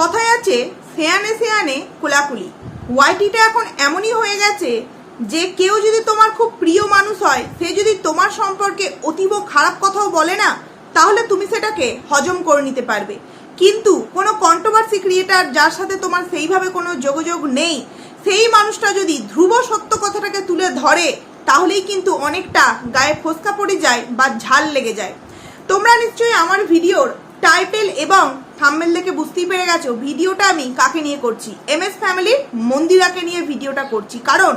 কথায় আছে, সেয়ানে সেয়ানে কোলাকুলি। ওয়াইটিটা এখন এমনই হয়ে গেছে যে কেউ যদি তোমার খুব প্রিয় মানুষ হয়, সে যদি তোমার সম্পর্কে অতীব খারাপ কথাও বলে না, তাহলে তুমি সেটাকে হজম করে নিতে পারবে। কিন্তু কোনো কন্ট্রোভার্সি ক্রিয়েটার যার সাথে তোমার সেইভাবে কোনো যোগাযোগ নেই, সেই মানুষটা যদি ধ্রুব সত্য কথাটাকে তুলে ধরে, তাহলেই কিন্তু অনেকটা গায়ে ফোসকা পড়ে যায় বা ঝাল লেগে যায়। তোমরা নিশ্চয়ই আমার ভিডিওর টাইটেল এবং থাম্বেল দেখে বুঝতেই পেরে গেছো, ভিডিওটা আমি কাকে নিয়ে করছি? এম এস ফ্যামিলির মন্দিরাকে নিয়ে ভিডিওটা করছি। কারণ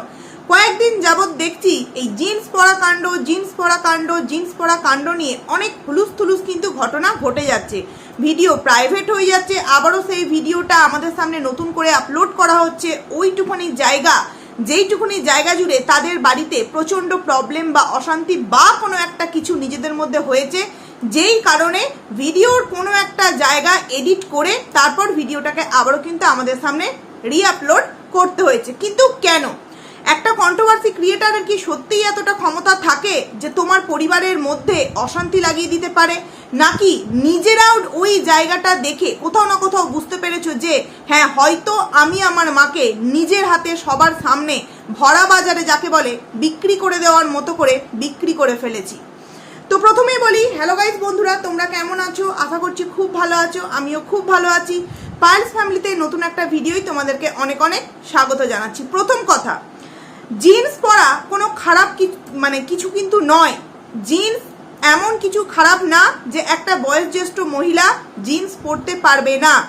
কয়েকদিন যাবৎ দেখছি এই জিন্স পরা কাণ্ড, জিন্স পরা কাণ্ড, জিন্স পরা কাণ্ড নিয়ে অনেক হুলুস থুলুস কিন্তু ঘটনা ঘটে যাচ্ছে। ভিডিও প্রাইভেট হয়ে যাচ্ছে, আবারও সেই ভিডিওটা আমাদের সামনে নতুন করে আপলোড করা হচ্ছে। ওইটুকুনি জায়গা, যেইটুকুনি জায়গা জুড়ে তাদের বাড়িতে প্রচণ্ড প্রবলেম বা অশান্তি বা কোনো একটা কিছু নিজেদের মধ্যে হয়েছে। যেই কারণে ভিডিওর কোনো একটা জায়গা এডিট করে তারপর ভিডিওটাকে আবারও কিন্তু আমাদের সামনে রিআপলোড করতে হয়েছে। কিন্তু কেন? একটা কন্ট্রোভার্সি ক্রিয়েটারের কি সত্যিই এতটা ক্ষমতা থাকে যে তোমার পরিবারের মধ্যে অশান্তি লাগিয়ে দিতে পারে? নাকি নিজেরাও ওই জায়গাটা দেখে কোথাও না কোথাও বুঝতে পেরেছ যে হ্যাঁ হয়তো আমি আমার মাকে নিজের হাতে সবার সামনে ভরা বাজারে যাকে বলে বিক্রি করে দেওয়ার মতো করে বিক্রি করে ফেলেছি। তো প্রথমেই বলি হ্যালো গাইজ বন্ধুরা, তোমরা কেমন আছো? আশা করছি খুব ভালো আছো, আমিও খুব ভালো আছি। পায়েলস ফ্যামিলিতে নতুন একটা ভিডিওই তোমাদেরকে অনেক অনেক স্বাগত জানাচ্ছি। প্রথম কথা জিন্স পরা কোনো খারাপ কি- মানে কিছু কিন্তু নয়। জিন্স এমন কিছু খারাপ না যে একটা বয়োজ্যেষ্ঠ মহিলা জিন্স পরতে পারবে না।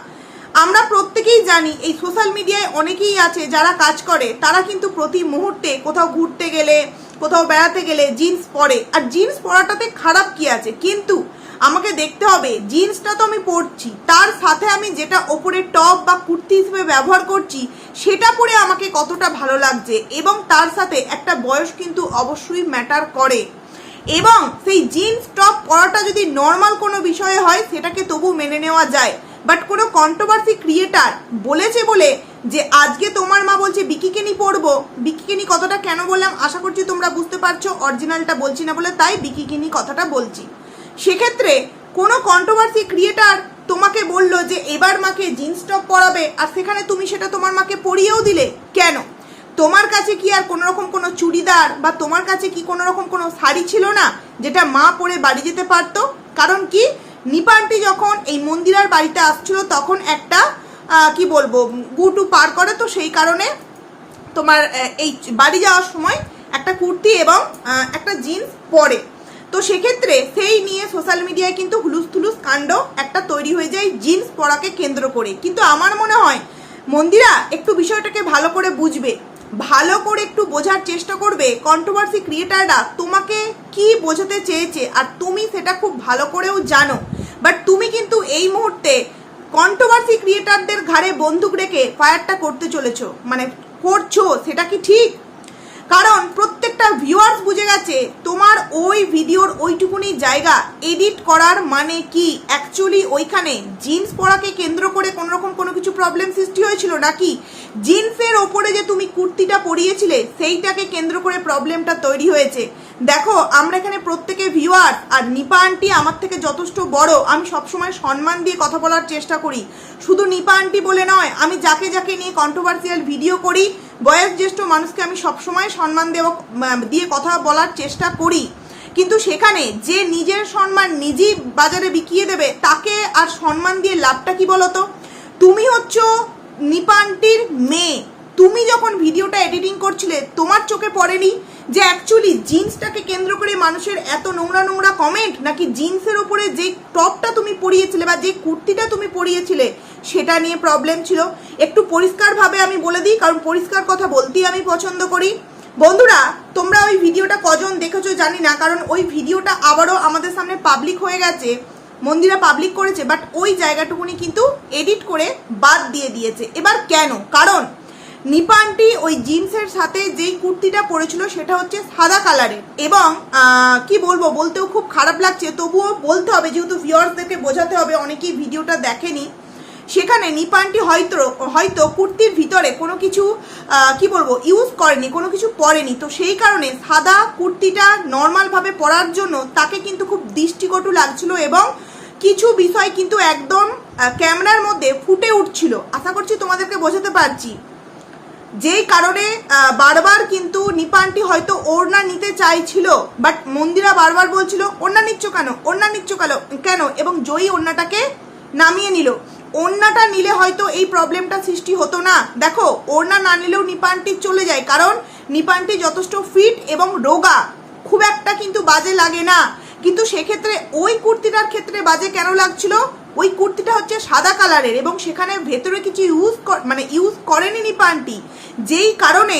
আমরা প্রত্যেকেই জানি, এই সোশ্যাল মিডিয়ায় অনেকেই আছে যারা কাজ করে, তারা কিন্তু প্রতি মুহূর্তে কোথাও ঘুরতে গেলে কোথাও বেড়াতে গেলে জিন্স পরে। আর জিন্স পরাটাতে খারাপ কি আছে? কিন্তু আমাকে দেখতে হবে জিন্সটা তো আমি পরছি। তার সাথে আমি যেটা ওপরে টপ বা কুর্তি হিসেবে ব্যবহার করছি, সেটা পরে আমাকে কতটা ভালো লাগছে এবং তার সাথে একটা বয়স কিন্তু অবশ্যই ম্যাটার করে। এবং সেই জিন্স টপ পরাটা যদি নর্মাল কোনো বিষয়ে হয়, সেটাকে তবু মেনে নেওয়া যায়। বাট কোনো কন্ট্রোভার্সি ক্রিয়েটার বলেছে বলে যে আজকে তোমার মা বলছে বিকিকিনি পরবো। বিকিকিনি কথাটা কেন বললাম? আশা করছি তোমরা বুঝতে পারছ। অরিজিনালটা বলছি না বলে তাই বিকিকিনি কথাটা বলছি। সেক্ষেত্রে কোনো কন্ট্রোভার্সি ক্রিয়েটার তোমাকে বলল যে এবার মাকে জিন্স টপ পরাবে আর সেখানে তুমি সেটা তোমার মাকে পরিয়েও দিলে। কেন? তোমার কাছে কি আর কোনো রকম কোনো চুড়িদার বা তোমার কাছে কি কোনো রকম কোনো শাড়ি ছিল না যেটা মা পরে বাড়ি যেতে পারতো? কারণ কি? নিপান্টি যখন এই মন্দিরার বাড়িতে আসছিল, তখন একটা কি বলব, গুটু পার করে, তো সেই কারণে তোমার এই বাড়ি যাওয়ার সময় একটা কুর্তি এবং একটা জিন্স পরে। তো সেক্ষেত্রে সেই নিয়ে সোশ্যাল মিডিয়ায় কিন্তু হুলুস থুলুস কাণ্ড একটা তৈরি হয়ে যায় জিন্স পরাকে কেন্দ্র করে। কিন্তু আমার মনে হয়, মন্দিরা একটু বিষয়টাকে ভালো করে বুঝবে, ভালো করে একটু বোঝার চেষ্টা করবে কন্ট্রোভার্সি ক্রিয়েটাররা তোমাকে কি বোঝাতে চেয়েছে, আর তুমি সেটা খুব ভালো করেও জানো। বাট তুমি কিন্তু এই মুহূর্তে কন্ট্রোভার্সি ক্রিয়েটারদের ঘাড়ে বন্দুক রেখে ফায়ারটা করতে চলেছো। মানে করছ, সেটা কি ঠিক? কারণ প্রত্যেকটা ভিউয়ার্স বুঝে গেছে, তোমার ওই ভিডিওর ওইটুকুনি জায়গা এডিট করার মানে কি? অ্যাকচুয়ালি ওইখানে জিন্স পরাকে কেন্দ্র করে কোনো রকম কোনো কিছু প্রবলেম সৃষ্টি হয়েছিল নাকি? জিন্সের ওপরে যে তুমি কুর্তিটা পরিয়েছিলে, সেইটাকে কেন্দ্র করে প্রবলেমটা তৈরি হয়েছে। দেখো, আমরা এখানে প্রত্যেকে ভিউয়ার আর নিপা আন্টি আমার থেকে যথেষ্ট বড়। আমি সবসময় সম্মান দিয়ে কথা বলার চেষ্টা করি। শুধু নিপা আন্টি বলে নয়, আমি যাকে যাকে নিয়ে কন্ট্রোভার্সিয়াল ভিডিও করি, বয়স জ্যেষ্ঠ মানুষকে আমি সবসময় সম্মান দেওয়া দিয়ে কথা বলার চেষ্টা করি। কিন্তু সেখানে যে নিজের সম্মান নিজেই বাজারে বিকিয়ে দেবে, তাকে আর সম্মান দিয়ে লাভটা কি বলতো? তুমি হচ্ছ নিপা নিপান্টির মেয়ে। তুমি যখন ভিডিওটা এডিটিং করছিলে, তোমার চোখে পড়েনি? যে অ্যাকচুয়ালি জিন্সটাকে কেন্দ্র করে মানুষের এত নোংরা নোংরা কমেন্ট নাকি জিন্সের ওপরে যে টপটা তুমি পরিয়েছিলে বা যে কুর্তিটা তুমি পরিয়েছিলে, সেটা নিয়ে প্রবলেম ছিল? একটু পরিষ্কারভাবে আমি বলে দিই, কারণ পরিষ্কার কথা বলতেই আমি পছন্দ করি। বন্ধুরা, তোমরা ওই ভিডিওটা কজন দেখেছ জানি না, কারণ ওই ভিডিওটা আবারও আমাদের সামনে পাবলিক হয়ে গেছে। মন্দিরা পাবলিক করেছে বাট ওই জায়গাটুকুনি কিন্তু এডিট করে বাদ দিয়ে দিয়েছে। এবার কেন? কারণ নিপানটি ওই জিন্সের সাথে যেই কুর্তিটা পরেছিল সেটা হচ্ছে সাদা কালারের। এবং কি বলব, বলতেও খুব খারাপ লাগছে। তবুও বলতে হবে, যেহেতু ভিউয়ার্সদেরকে বোঝাতে হবে, অনেকেই ভিডিওটা দেখেনি। সেখানে নিপানটি হয়তো হয়তো কুর্তির ভিতরে কোনো কিছু কি বলব ইউজ করেনি, কোনো কিছু পরেনি। তো সেই কারণে সাদা কুর্তিটা নর্মালভাবে পরার জন্য তাকে কিন্তু খুব দৃষ্টিকটু লাগছিল এবং কিছু বিষয় কিন্তু একদম ক্যামেরার মধ্যে ফুটে উঠছিল। আশা করছি তোমাদেরকে বোঝাতে পারছি। যেই কারণে বারবার কিন্তু নিপানটি হয়তো ওড়না নিতে চাইছিল বাট মন্দিরা বারবার বলছিল, ওড়না নিচ্ছ কেন? ওড়না নিচ্ছ কেন কেন? এবং জয়ী ওড়নাটাকে নামিয়ে নিল। ওড়নাটা নিলে হয়তো এই প্রবলেমটা সৃষ্টি হতো না। দেখো, ওড়না না নিলেও নিপানটি চলে যায়, কারণ নিপানটি যথেষ্ট ফিট এবং রোগা। খুব একটা কিন্তু বাজে লাগে না। কিন্তু সেক্ষেত্রে ওই কুর্তিটার ক্ষেত্রে বাজে কেন লাগছিল? ওই কুর্তিটা হচ্ছে সাদা কালারের এবং সেখানে ভেতরে কিছু ইউজ মানে ইউজ করেনি নিপানটি যেই কারণে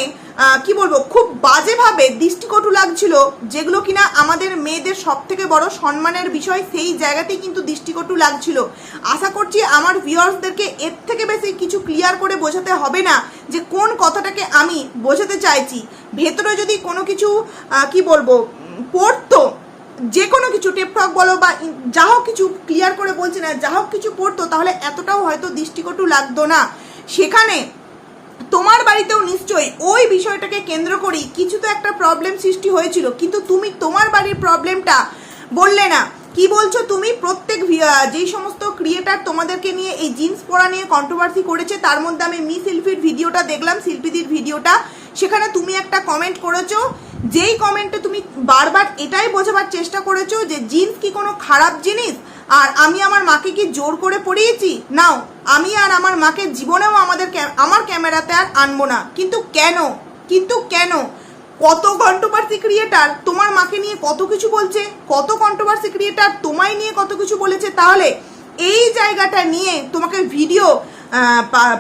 কি বলব, খুব বাজেভাবে দৃষ্টিকটু লাগছিল যেগুলো কিনা আমাদের মেয়েদের সব থেকে বড় সম্মানের বিষয়, সেই জায়গাতেই কিন্তু দৃষ্টিকটু লাগছিল। আশা করছি আমার ভিউয়ার্সদেরকে এর থেকে বেশি কিছু ক্লিয়ার করে বোঝাতে হবে না যে কোন কথাটাকে আমি বোঝাতে চাইছি। ভেতরে যদি কোনো কিছু কি বলব পড়তো যে কোনো কিছু টেপটক বলো বা যা হোক কিছু ক্লিয়ার করে বলছে না, যা হোক কিছু পড়তো তাহলে এতটাও হয়তো দৃষ্টিকটু লাগতো না। সেখানে তোমার বাড়িতেও নিশ্চয়ই ওই বিষয়টাকে কেন্দ্র করেই কিছু তো একটা প্রবলেম সৃষ্টি হয়েছিল। কিন্তু তুমি তোমার বাড়ির প্রবলেমটা বললে না। কি বলছো তুমি? প্রত্যেক যেই সমস্ত ক্রিয়েটার তোমাদেরকে নিয়ে এই জিন্স পরা নিয়ে কন্ট্রোভার্সি করেছে, তার মধ্যে আমি মি শিল্পীর ভিডিওটা দেখলাম, শিল্পীদের ভিডিওটা। সেখানে তুমি একটা কমেন্ট করেছ যেই কমেন্টে তুমি বারবার এটাই বোঝাবার চেষ্টা করেছ যে জিন্স কি কোনো খারাপ জিনিস? আর আমি আমার মাকে কি জোর করে পড়িয়েছি নাও, আমি আর আমার মাকে জীবনেও আমাদের আমার ক্যামেরাতে আর আনব না। কিন্তু কেন? কিন্তু কেন? কত কন্ট্রোভার্সি ক্রিয়েটার তোমার মাকে নিয়ে কত কিছু বলছে? কত কন্ট্রোভার্সি ক্রিয়েটার তোমায় নিয়ে কত কিছু বলেছে? তাহলে এই জায়গাটা নিয়ে তোমাকে ভিডিও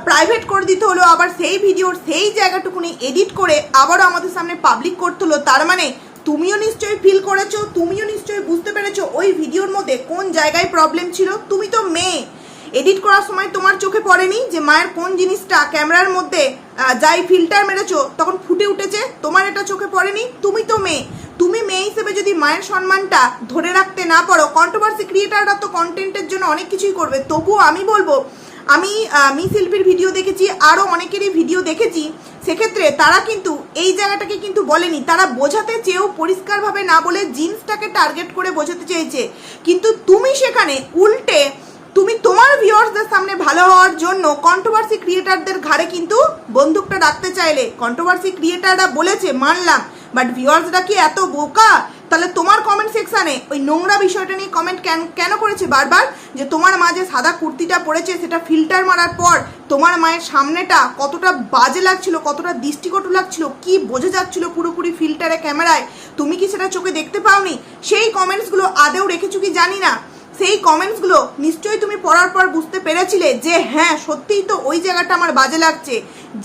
প্রাইভেট করে দিতে হলো আবার সেই ভিডিওর সেই জায়গাটুকুনি এডিট করে আবারও আমাদের সামনে পাবলিক করতে হলো। তার মানে তুমিও নিশ্চয়ই ফিল করেছ, তুমিও নিশ্চয়ই বুঝতে পেরেছ ওই ভিডিওর মধ্যে কোন জায়গায় প্রবলেম ছিল। তুমি তো মেয়ে। এডিট করার সময় তোমার চোখে পড়েনি যে মায়ের কোন জিনিসটা ক্যামেরার মধ্যে যাই ফিল্টার মেরেছো তখন ফুটে উঠেছে, তোমার এটা চোখে পড়েনি, তুমি তো মেয়ে। তুমি মেয়ে হিসেবে যদি মায়ের সম্মানটা ধরে রাখতে না পারো কন্ট্রোভার্সি ক্রিয়েটাররা তো কন্টেন্টের জন্য অনেক কিছুই করবে। তবুও আমি বলব আমি মি শিল্পীর ভিডিও দেখেছি আরও অনেকেরই ভিডিও দেখেছি, সেক্ষেত্রে তারা কিন্তু এই জায়গাটাকে কিন্তু বলেনি। তারা বোঝাতে চেয়েও পরিষ্কারভাবে না বলে জিন্সটাকে টার্গেট করে বোঝাতে চেয়েছে। কিন্তু তুমি সেখানে উল্টে তুমি তোমার ভিউয়ার্সদের সামনে ভালো হওয়ার জন্য কন্ট্রোভার্সি ক্রিয়েটারদের ঘাড়ে কিন্তু বন্দুকটা রাখতে চাইলে। কন্ট্রোভার্সি ক্রিয়েটাররা বলেছে, মানলাম। বাট ভিউয়ার্সরা কি এত বোকা? তাহলে তোমার কমেন্ট সেকশানে ওই নোংরা বিষয়টা নিয়ে কমেন্ট কেন কেন করেছে বারবার? যে তোমার মা যে সাদা কুর্তিটা পরেছে, সেটা ফিল্টার মারার পর তোমার মায়ের সামনেটা কতটা বাজে লাগছিল, কতটা দৃষ্টিকটু লাগছিল, কি বোঝা যাচ্ছিল পুরোপুরি ফিল্টারে ক্যামেরায় তুমি কি সেটা চোখে দেখতে পাওনি? সেই কমেন্টসগুলো আদেও রেখেছো কি জানি না। সেই কমেন্টসগুলো নিশ্চয়ই তুমি পড়ার পর বুঝতে পেরেছিলে যে হ্যাঁ সত্যিই তো ওই জায়গাটা আমার বাজে লাগছে।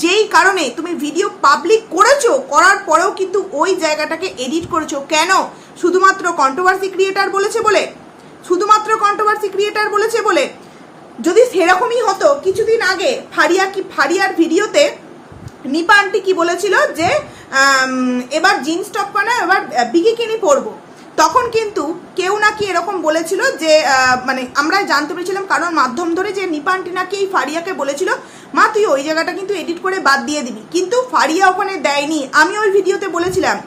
যেই কারণে তুমি ভিডিও পাবলিক করেছ, করার পরেও কিন্তু ওই জায়গাটাকে এডিট করেছ। কেন? শুধুমাত্র কন্ট্রোভার্সি ক্রিয়েটার বলেছে বলে? শুধুমাত্র কন্ট্রোভার্সি ক্রিয়েটার বলেছে বলে? যদি সেরকমই হতো, কিছুদিন আগে ফারিয়া কি, ফারিয়ার ভিডিওতে নিপা আন্টি কি বলেছিল যে এবার জিন্স টপ না এবার বিকিকিনি পরবো। তখন কিন্তু কেউ নাকি এরকম বলেছিল যে মানে আমরা জানতে পেরেছিলাম, কারণ মাধ্যম ধরে যে নিপা আন্টি নাকি এই ফারিয়াকে বলেছিল, মা, তুই ওই জায়গাটা কিন্তু এডিট করে বাদ দিয়ে দিবি। কিন্তু ফারিয়া ওখানে দেয়নি। আমি ওই ভিডিওতে বলেছিলাম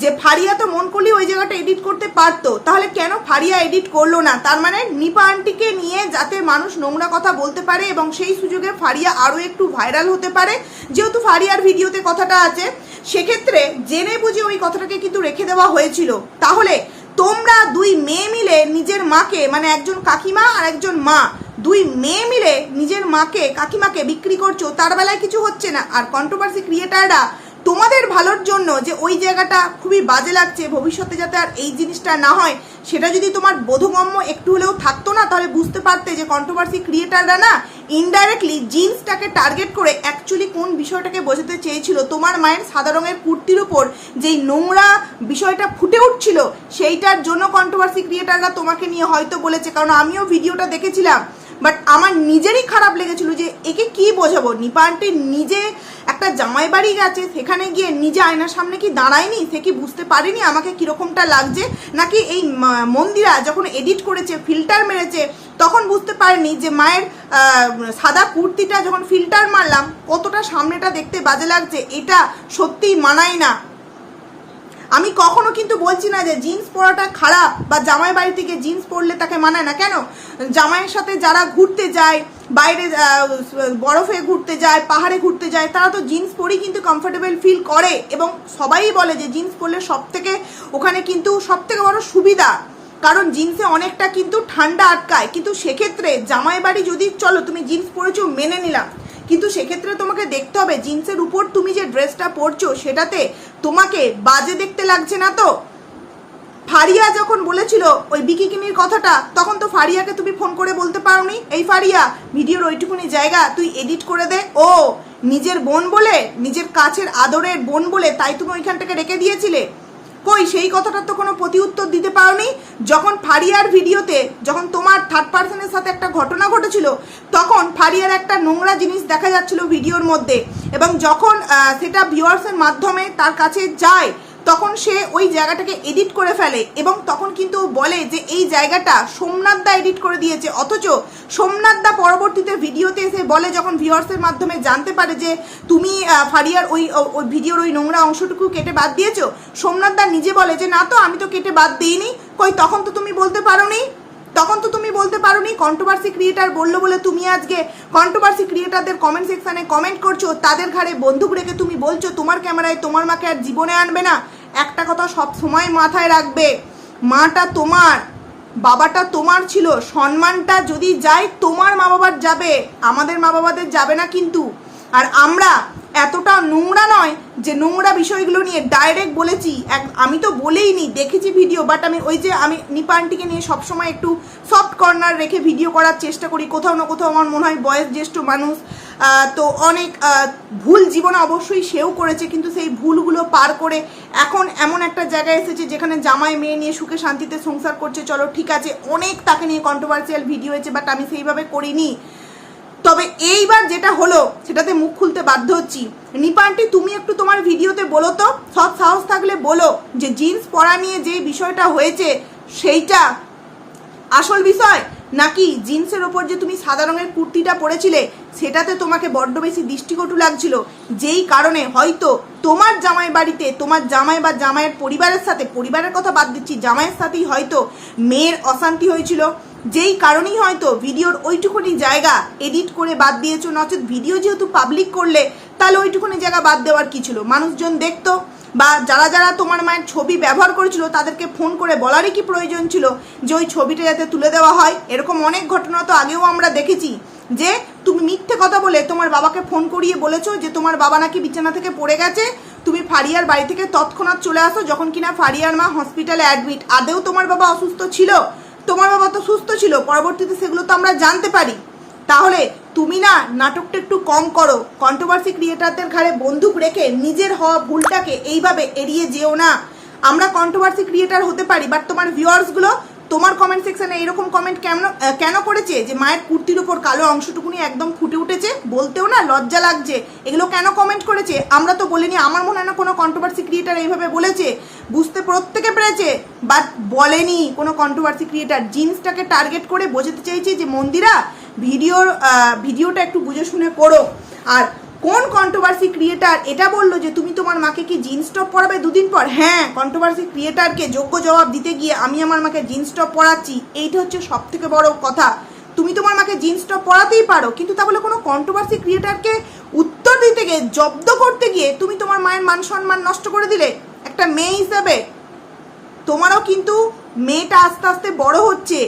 যে, ফারিয়া তো মন করলেই ওই জায়গাটা এডিট করতে পারতো। তাহলে কেন ফারিয়া এডিট করল না? তার মানে নিপা আন্টিকে নিয়ে যাতে মানুষ নোংরা কথা বলতে পারে এবং সেই সুযোগে ফারিয়া আরও একটু ভাইরাল হতে পারে, যেহেতু ফারিয়ার ভিডিওতে কথাটা আছে, সেক্ষেত্রে জেনে বুঝে ওই কথাটাকে কিন্তু রেখে দেওয়া হয়েছিল। তাহলে তোমরা দুই মেয়ে মিলে নিজের মাকে মানে একজন কাকিমা আর একজন মা, দুই মেয়ে মিলে নিজের মাকে, কাকিমাকে বিক্রি করছ, তার বেলায় কিছু হচ্ছে না। আর কন্ট্রোভার্সি ক্রিয়েটাররা তোমাদের ভালোর জন্য যে ওই জায়গাটা খুবই বাজে লাগছে, ভবিষ্যতে যাতে আর এই জিনিসটা না হয়, সেটা যদি তোমার বোধগম্য একটু হলেও থাকতো না, তাহলে বুঝতে পারতে যে কন্ট্রোভার্সি ক্রিয়েটাররা না ইনডাইরেক্টলি জিন্সটাকে টার্গেট করে অ্যাকচুয়ালি কোন বিষয়টাকে বোঝাতে চেয়েছিল, তোমার মায়ের সাদা রঙের কুর্তির উপর যেই নোংরা বিষয়টা ফুটে উঠছিল, সেইটার জন্য কন্ট্রোভার্সি ক্রিয়েটাররা তোমাকে নিয়ে হয়তো বলেছে। কারণ আমিও ভিডিওটা দেখেছিলাম বাট আমার নিজেরই খারাপ লেগেছিল যে একে কি বোঝাবো? নিপা আন্টি নিজে একটা জামাই বাড়ি গেছে, সেখানে গিয়ে নিজে আয়নার সামনে কি দাঁড়ায়নি? সে কি বুঝতে পারেনি আমাকে কিরকমটা লাগছে? নাকি এই মন্দিরা যখন এডিট করেছে ফিল্টার মেরেছে, তখন বুঝতে পারেনি যে মায়ের সাদা কুর্তিটা যখন ফিল্টার মারলাম, কতটা সামনেটা দেখতে বাজে লাগছে, এটা সত্যিই মানায় না। আমি কখনো কিন্তু বলছি না যে জিন্স পরাটা খারাপ বা জামাই বাড়ি থেকে জিন্স পরলে তাকে মানায় না। কেন? জামাইয়ের সাথে যারা ঘুরতে যায়, বাইরে বরফে ঘুরতে যায়, পাহাড়ে ঘুরতে যায়, তারা তো জিন্স পরেই কিন্তু কমফোর্টেবল ফিল করে এবং সবাই বলে যে জিন্স পরলে সব থেকে ওখানে কিন্তু সব থেকে বড় সুবিধা। কারণ জিন্সে অনেকটা কিন্তু ঠান্ডা আটকায়। কিন্তু সেক্ষেত্রে জামাই বাড়ি যদি, চলো তুমি জিন্স পরেছো, মেনে নিলাম। কিন্তু সেক্ষেত্রে তোমাকে দেখতে হবে, জিন্সের উপর তুমি যে ড্রেসটা পরছো সেটাতে তোমাকে বাজে দেখতে লাগছে না তো? ফারিয়া যখন বলেছিল ওই বিকিকিনির কথাটা, তখন তো ফারিয়াকে তুমি ফোন করে বলতে পারোনি। এই ফারিয়া, ভিডিওর ওইটুকুনি জায়গা তুই এডিট করে দে। ও, নিজের বোন বলে, নিজের কাছের আদরের বোন বলে তাই তুমি ওইখান থেকে রেখে দিয়েছিলে? কই, সেই কথাটার তো কোনো প্রতি উত্তর দিতে পারোনি। যখন ফারিয়ার ভিডিওতে, যখন তোমার থার্ড পার্সনের সাথে একটা ঘটনা ঘটেছিল, তখন ফারিয়ার একটা নোংরা জিনিস দেখা যাচ্ছিল ভিডিওর মধ্যে। এবং যখন সেটা ভিউয়ার্সের মাধ্যমে তার কাছে যায় তখন সে ওই জায়গাটাকে এডিট করে ফেলে এবং তখন কিন্তু বলে যে এই জায়গাটা সোমনাথ দা এডিট করে দিয়েছে। অথচ সোমনাথ দা পরবর্তীতে ভিডিওতে এসে বলে যখন ভিউয়ার্সের মাধ্যমে জানতে পারে যে তুমি ফারিয়ার ওই ওই ভিডিওর ওই নোংরা অংশটুকু কেটে বাদ দিয়েছ, সোমনাথ দা নিজে বলে যে, না তো, আমি তো কেটে বাদ দিইনি। কই, তখন তো তুমি বলতে পারোনি? তখন তো তুমি বলতে পারো নি কন্ট্রোভার্সি ক্রিয়েটার বলল বলে তুমি আজকে কন্ট্রোভার্সি ক্রিয়েটারদের কমেন্ট সেকশানে কমেন্ট করছ, তাদের ঘাড়ে বন্দুক রেখে তুমি বলছো তোমার ক্যামেরায় তোমার মাকে আর জীবনে আনবে না। একটা কথা সব সময় মাথায় রাখবে, মাটা তোমার, বাবাটা তোমার ছিল, সম্মানটা যদি যায় তোমার মা বাবার যাবে, আমাদের মা বাবাদের যাবে না কিন্তু। আর আমরা এতটা নোংরা নয় যে নোংরা বিষয়গুলো নিয়ে ডাইরেক্ট বলেছি। এক, আমি তো বলেই নি দেখেছি ভিডিও বাট আমি ওই যে আমি নিপানটিকে নিয়ে সবসময় একটু সফট কর্নার রেখে ভিডিও করার চেষ্টা করি। কোথাও না কোথাও আমার মনে হয় বয়স জ্যেষ্ঠ মানুষ তো অনেক ভুল জীবনে অবশ্যই সেও করেছে, কিন্তু সেই ভুলগুলো পার করে এখন এমন একটা জায়গায় এসেছে যেখানে জামাই মেয়ে নিয়ে সুখে শান্তিতে সংসার করছে। চলো ঠিক আছে, অনেক তাকে নিয়ে কন্ট্রোভার্সিয়াল ভিডিও হয়েছে বাট আমি সেইভাবে করিনি। তবে এইবার যেটা হলো, সেটাতে মুখ খুলতে বাধ্য হচ্ছি। নিপা আন্টি তুমি একটু তোমার ভিডিওতে বলো তো, সৎ সাহস থাকলে বলো যে জিন্স পরা নিয়ে যে বিষয়টা হয়েছে, সেইটা আসল বিষয়? নাকি জিন্সের ওপর যে তুমি সাদা রঙের কুর্তিটা পরেছিলে, সেটাতে তোমাকে বড্ড বেশি দৃষ্টিকটু লাগছিল? যেই কারণে হয়তো তোমার জামাই বাড়িতে, তোমার জামাই বা জামাইয়ের পরিবারের সাথে, পরিবারের কথা বাদ দিচ্ছি, জামাইয়ের সাথেই হয়তো মেয়ের অশান্তি হয়েছিল। যেই কারণেই হয়তো ভিডিওর ওইটুকুনি জায়গা এডিট করে বাদ দিয়েছ, নচেত ভিডিও যেহেতু পাবলিক করলে, তাহলে ওইটুকুনি জায়গা বাদ দেওয়ার কি ছিল? মানুষজন দেখতো বা যারা যারা তোমার মায়ের ছবি ব্যবহার করেছিল, তাদেরকে ফোন করে বলারই কি প্রয়োজন ছিল যে ওই ছবিটা যাতে তুলে দেওয়া হয়? এরকম অনেক ঘটনা তো আগেও আমরা দেখেছি যে তুমি মিথ্যে কথা বলে তোমার বাবাকে ফোন করিয়ে বলেছ যে তোমার বাবা নাকি বিছানা থেকে পড়ে গেছে, তুমি ফারিয়ার বাড়ি থেকে তৎক্ষণাৎ চলে আসো, যখন কিনা ফারিয়ার মা হসপিটালে অ্যাডমিট আদেও তোমার বাবা অসুস্থ ছিল। তোমার বাবা তো সুস্থ ছিল, পরবর্তীতে সেগুলো তো আমরা জানতে পারি। তাহলে তুমি না নাটকটা একটু কম করো কন্ট্রোভার্সি ক্রিয়েটারদের ঘাড়ে বন্দুক রেখে নিজের হওয়া ভুলটাকে এইভাবে এড়িয়ে যেও না। আমরা কন্ট্রোভার্সি ক্রিয়েটার হতে পারি বাট তোমার ভিউয়ার্সগুলো তোমার কমেন্ট সেকশনে এরকম কমেন্ট কেন কেন করেছে? যে মায়ের কুর্তির উপর কালো অংশটুকুনি একদম ফুটে উঠেছে? বলতেও না লজ্জা লাগছে। এগুলো কেন কমেন্ট করেছে? আমরা তো বলিনি, আমার মনে হয় না কোনো কন্ট্রোভার্সি ক্রিয়েটার এইভাবে বলেছে। বুঝতে প্রত্যেকে পেরেছে বাট বলেনি কোনো কন্ট্রোভার্সি ক্রিয়েটার জিন্সটাকে টার্গেট করে বোঝাতে চাইছি যে মন্দিরা, ভিডিওর ভিডিওটা একটু বুঝে শুনে করো। আর কোন কন্ট্রোভার্সি ক্রিয়েটার এটা বলল যে তুমি তোমার মাকে কি জিন্স টপ পরাবে দুদিন পর? হ্যাঁ কন্ট্রোভার্সি ক্রিয়েটারকে যোগ্য জবাব দিতে গিয়ে আমি আমার মাকে জিন্স টপ পরাচ্ছি এইটা হচ্ছে সব থেকে বড় কথা। তুমি তোমার মাকে জিন্স টপ পরাতেই পারো, কিন্তু তা বলে কোনো কন্ট্রোভার্সি ক্রিয়েটারকে উত্তর দিতে গিয়ে, জব্দ করতে গিয়ে তুমি তোমার মায়ের মান সম্মান নষ্ট করে দিলে? একটা মেয়ে হিসাবে। তোমারও কিন্তু মেয়েটা আস্তে আস্তে বড় হচ্ছে।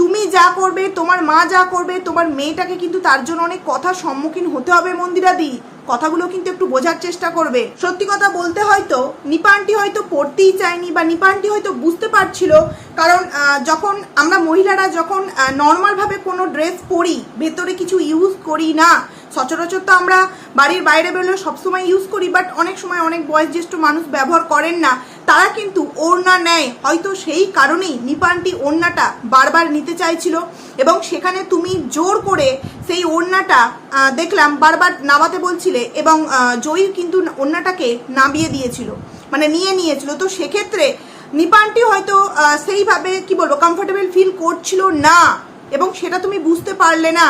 তুমি যা করবে, তোমার মা যা করবে, তোমার মেয়েটাকে কিন্তু তার জন্য অনেক কথা সম্মুখীন হতে হবে মন্দিরাদি। কথাগুলো কিন্তু একটু বোঝার চেষ্টা করবে। সত্যি কথা বলতে হয়তো নিপানটি হয়তো পড়তেই চায়নি বা নিপানটি হয়তো বুঝতে পারছিল, কারণ যখন আমরা মহিলারা যখন নর্মালভাবে কোনো ড্রেস পরি, ভেতরে কিছু ইউজ করি না সচরাচর তো আমরা বাড়ির বাইরে বেরোলে সবসময় ইউজ করি বাট অনেক সময় অনেক বয়োজ্যেষ্ঠ মানুষ ব্যবহার করেন না। তারা কিন্তু ওড়না নেয়। হয়তো সেই কারণেই নিপানটি ওড়নাটা বারবার নিতে চাইছিল এবং সেখানে তুমি জোর করে সেই ওড়নাটা দেখলাম, বারবার নামাতে বলছিলে এবং জয়ী কিন্তু ওড়নাটাকে নামিয়ে দিয়েছিল মানে নিয়ে নিয়েছিল। তো সেক্ষেত্রে নিপানটি হয়তো সেইভাবে, কি বলব কমফোর্টেবল ফিল করছিল না এবং সেটা তুমি বুঝতে পারলে না।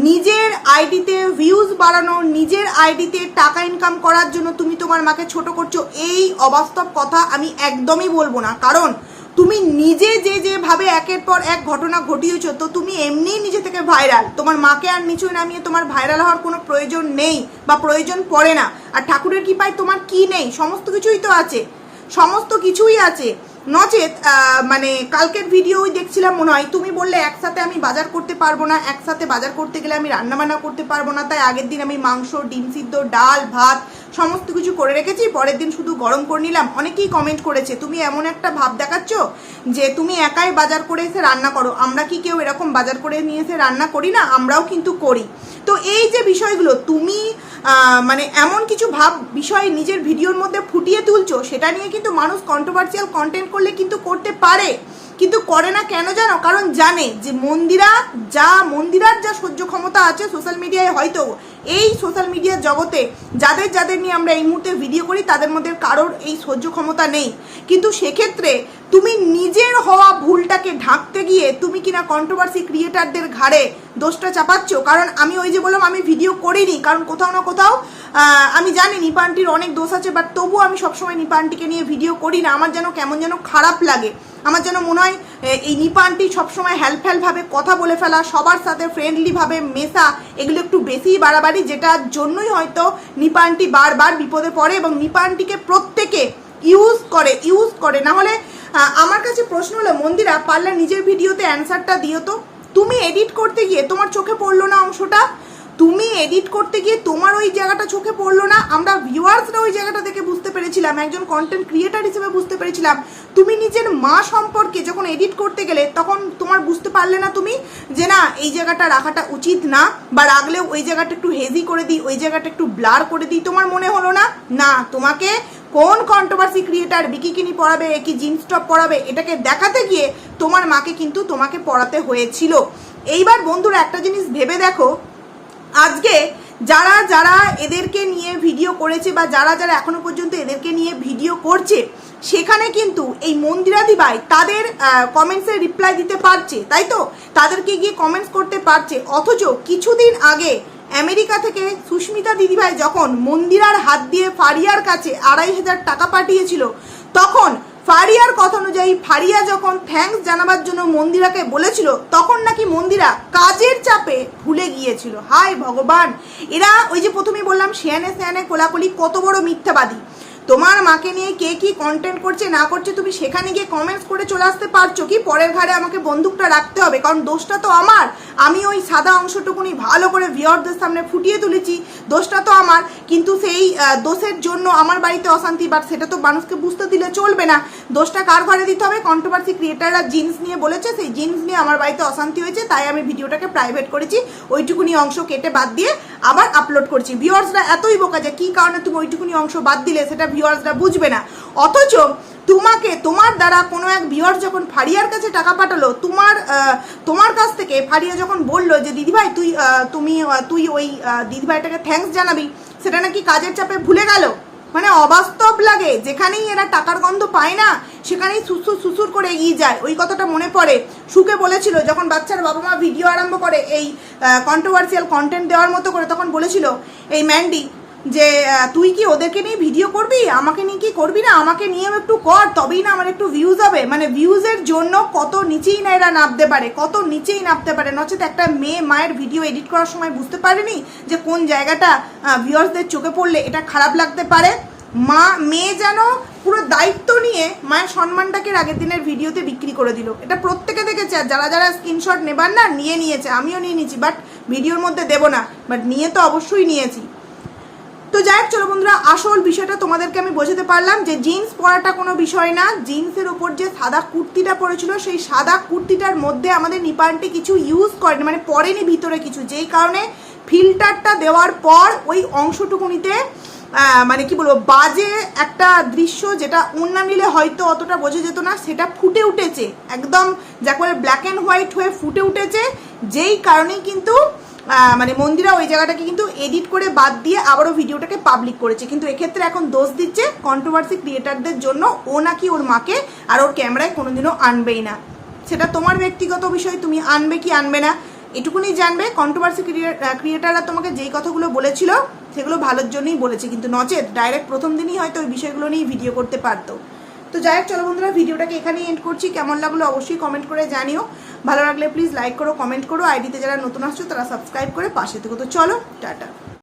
নিজের আইডিতে ভিউজ বাড়ানো, নিজের আইডিতে টাকা ইনকাম করার জন্য তুমি তোমার মাকে ছোট করছ, এই অবাস্তব কথা আমি একদমই বলব না। কারণ তুমি নিজে যে যেভাবে একের পর এক ঘটনা ঘটিয়েছো, তো তুমি এমনিই নিজে থেকে ভাইরাল তোমার মাকে আর নিচুই নামিয়ে তোমার ভাইরাল হওয়ার কোনো প্রয়োজন নেই বা প্রয়োজন পড়ে না। আর ঠাকুরের কৃপায় তোমার কি নেই? সমস্ত কিছুই তো আছে। সমস্ত কিছুই আছে। নচেত মানে কালকের ভিডিওই দেখছিলাম মনে হয়, তুমি বললে একসাথে আমি বাজার করতে পারব না, একসাথে বাজার করতে গেলে আমি রান্নাবান্না করতে পারব না, তাই আগের দিন আমি মাংস, ডিম সিদ্ধ, ডাল, ভাত সমস্ত কিছু করে রেখেছি, পরের দিন শুধু গরম করে নিলাম। অনেকেই কমেন্ট করেছে, তুমি এমন একটা ভাব দেখাচ্ছ যে তুমি একাই বাজার করে এসে রান্না করো। আমরা কি কেউ এরকম বাজার করে নিয়ে এসে রান্না করি না? আমরাও কিন্তু করি। তো এই যে বিষয়গুলো, তুমি মানে এমন কিছু ভাব, বিষয় নিজের ভিডিওর মধ্যে ফুটিয়ে তুলছো, সেটা নিয়ে কিন্তু মানুষ কন্ট্রোভার্সিয়াল কন্টেন্ট করলে কিন্তু করতে পারে। কিন্তু করে না কেন জানো? কারণ জানে যে মন্দিরা যা, মন্দিরার যা সহ্য ক্ষমতা আছে সোশ্যাল মিডিয়ায় হয়তো এই সোশ্যাল মিডিয়ার জগতে যাদের যাদের নিয়ে আমরা এই মুহূর্তে ভিডিও করি, তাদের মধ্যে কারোর এই সহ্য ক্ষমতা নেই। কিন্তু সেক্ষেত্রে তুমি নিজের হওয়া ভুলটাকে ঢাকতে গিয়ে তুমি কিনা কন্ট্রোভার্সি ক্রিয়েটারদের ঘাড়ে দোষটা চাপাচ্ছ। কারণ আমি ওই যে বললাম, আমি ভিডিও করিনি। কারণ কোথাও না কোথাও আমি জানি নিপানটির অনেক দোষ আছে বাট তবুও আমি সবসময় নিপানটিকে নিয়ে ভিডিও করি না। আমার যেন কেমন যেন খারাপ লাগে। আমার যেন মনে হয় এই নিপানটি সবসময় হেল্প ভাবে কথা বলে ফেলা, সবার সাথে ফ্রেন্ডলিভাবে মেশা, এগুলো একটু বেশিই বাড়াবাড়ি, যেটার জন্যই হয়তো নিপানটি বারবার বিপদে পড়ে এবং নিপানটিকে প্রত্যেকে ইউজ করে ইউজ করে। না হলে আমার কাছে প্রশ্ন হলো, মন্দিরা, পারলে নিজের ভিডিওতে অ্যান্সারটা দিও তো। তুমি এডিট করতে গিয়ে তোমার চোখে পড়ল না অংশটা? তুমি এডিট করতে গিয়ে তোমার ওই জায়গাটা চোখে পড়ল না? আমরা ভিউয়ার্সরা ওই জায়গাটা দেখে বুঝতে পেরেছিলাম, একজন কন্টেন্ট ক্রিয়েটার হিসেবে বুঝতে পেরেছিলাম। তুমি নিজের মা সম্পর্কে যখন এডিট করতে গেলে তখন তোমার বুঝতে পারলে না তুমি যে না, এই জায়গাটা রাখাটা উচিত না বা রাখলেও ওই জায়গাটা একটু হেজি করে দিই, ওই জায়গাটা একটু ব্লার করে দিই। তোমার মনে হলো না? না, তোমাকে কোন কন্ট্রোভার্সি ক্রিয়েটার বিকিকিনি পড়াবে কি জিন্স টপ পড়াবে, এটাকে দেখাতে গিয়ে তোমার মাকে কিন্তু তোমাকে পড়াতে হয়েছিল। এইবার বন্ধুরা একটা জিনিস ভেবে দেখো, আজকে যারা যারা এদেরকে নিয়ে ভিডিও করেছে বা যারা যারা এখনও পর্যন্ত এদেরকে নিয়ে ভিডিও করছে, সেখানে কিন্তু এই মন্দিরাদি ভাই তাদের কমেন্টসের রিপ্লাই দিতে পারছে, তাই তো? তাদেরকে গিয়ে কমেন্টস করতে পারছে। অথচ কিছুদিন আগে আমেরিকা থেকে সুস্মিতা দিদিভাই যখন মন্দিরার হাত দিয়ে ফারিয়ার কাছে আড়াই হাজার টাকা পাঠিয়েছিল, তখন ফারিয়ার কথা অনুযায়ী ফারিয়া যখন থ্যাংকস জানাবার জন্য মন্দিরাকে বলেছিল, তখন নাকি মন্দিরা কাজের চাপে ভুলে গিয়েছিল। হায় ভগবান! এরা ওই যে প্রথমে বললাম শেয়ানে শেয়ানে কোলাকুলি, কত বড় মিথ্যাবাদী। তোমার মাকে নিয়ে কে কি কন্টেন্ট করছে, না করছে, তুমি সেখানে গিয়ে কমেন্টস করে চলে আসতে পারছ কি? পরের ঘাড়ে আমাকে বন্দুকটা রাখতে হবে, কারণ দোষটা তো আমার। আমি ওই সাদা অংশটুকুনি ভালো করে ভিওরদের সামনে ফুটিয়ে তুলেছি, দোষটা তো আমার। কিন্তু সেই দোষের জন্য আমার বাড়িতে অশান্তি বাট সেটা তো মানুষকে বুঝতে দিলে চলবে না। দোষটা কার ঘরে দিতে হবে? কন্ট্রোভার্সি ক্রিয়েটাররা জিন্স নিয়ে বলেছে, সেই জিন্স নিয়ে আমার বাড়িতে অশান্তি হয়েছে, তাই আমি ভিডিওটাকে প্রাইভেট করেছি, ওইটুকুনি অংশ কেটে বাদ দিয়ে আবার আপলোড করছি। ভিউয়ার্সরা এতই বোকা যে কী কারণে তুমি ওইটুকুনি অংশ বাদ দিলে, সেটা ভিউয়ার্সরা বুঝবে না। অথচ তোমাকে, তোমার দ্বারা কোনো এক ভিউয়ার্স যখন ফারিয়ার কাছে টাকা পাঠালো, তোমার তোমার কাছ থেকে ফারিয়া যখন বলল যে, দিদিভাই, তুই তুমি তুই ওই দিদিভাইটাকে থ্যাঙ্কস জানাবি সেটা নাকি কাজের চাপে ভুলে গেল? মানে অবাস্তব লাগে, যেখানেই এরা টাকার গন্ধ পায় না, সেখানেই সুসুর সুসুর করে এগিয়ে যায়। ওই কথাটা মনে পড়ে। সুকে বলেছিল, যখন বাচ্চার বাবা মা ভিডিও আরম্ভ করে এই কন্ট্রোভার্সিয়াল কন্টেন্ট দেওয়ার মতো করে, তখন বলেছিল, এই ম্যান্ডি যে তুই কি ওদেরকে নিয়ে ভিডিও করবি? আমাকে নিয়ে কি করবি না? আমাকে নিয়েও একটু কর, তবেই না আমার একটু ভিউজ হবে। মানে ভিউজের জন্য কত নিচেই না এরা নামতে পারে, কত নিচেই নামতে পারে। নচেত একটা মেয়ে মায়ের ভিডিও এডিট করার সময় বুঝতে পারেনি যে কোন জায়গাটা ভিউয়ার্সদের চোখে পড়লে এটা খারাপ লাগতে পারে। মা, মেয়ে যেন পুরো দায়িত্ব নিয়ে মায়ের সম্মানটাকে আগের দিনের ভিডিওতে বিক্রি করে দিল। এটা প্রত্যেকে দেখেছে, আর যারা যারা স্ক্রিনশট নেবার না, নিয়ে নিয়েছে। আমিও নিয়ে নিয়েছি বাট ভিডিওর মধ্যে দেবো না। বাট নিয়ে তো অবশ্যই নিয়েছি। তো যাই হোক, চলো বন্ধুরা, আসল বিষয়টা তোমাদেরকে আমি বোঝাতে পারলাম যে জিন্স পরাটা কোনো বিষয় না। জিন্সের ওপর যে সাদা কুর্তিটা পরেছিল, সেই সাদা কুর্তিটার মধ্যে আমাদের নিপানটি কিছু ইউজ করেনি মানে পরেনি ভিতরে কিছু। যেই কারণে ফিল্টারটা দেওয়ার পর ওই অংশটুকুনিতে মানে কি বলব, বাজে একটা দৃশ্য যেটা অন্য নিলে হয়তো অতটা বোঝা যেত না, সেটা ফুটে উঠেছে। একদম যাকে বলে ব্ল্যাক অ্যান্ড হোয়াইট হয়ে ফুটে উঠেছে। যেই কারণেই কিন্তু মানে মন্দিরা ওই জায়গাটাকে কিন্তু এডিট করে বাদ দিয়ে আবারও ভিডিওটাকে পাবলিক করেছে। কিন্তু এক্ষেত্রে এখন দোষ দিচ্ছে কন্ট্রোভার্সি ক্রিয়েটারদের জন্য ও নাকি ওর মাকে আর ওর ক্যামেরায় কোনোদিনও আনবেই না। সেটা তোমার ব্যক্তিগত বিষয়, তুমি আনবে কি আনবে না, এটুকুনি জানবে। কন্ট্রোভার্সি ক্রিয়েটাররা তোমাকে যেই কথাগুলো বলেছিল, সেগুলো ভালোর জন্যই বলেছে। কিন্তু নচেত ডাইরেক্ট প্রথম দিনই হয়তো ওই বিষয়গুলো নিয়েই ভিডিও করতে পারতো। তো যাই হোক, চলো বন্ধুরা, ভিডিওটাকে এখানেই এন্ড করছি। কেমন লাগল অবশ্যই কমেন্ট করে জানিও। ভালো লাগলে প্লিজ লাইক করো কমেন্ট করো। আইডিতে যারা নতুন আসছো, তারা সাবস্ক্রাইব করে পাশে থেকো। তো চলো, টাটা।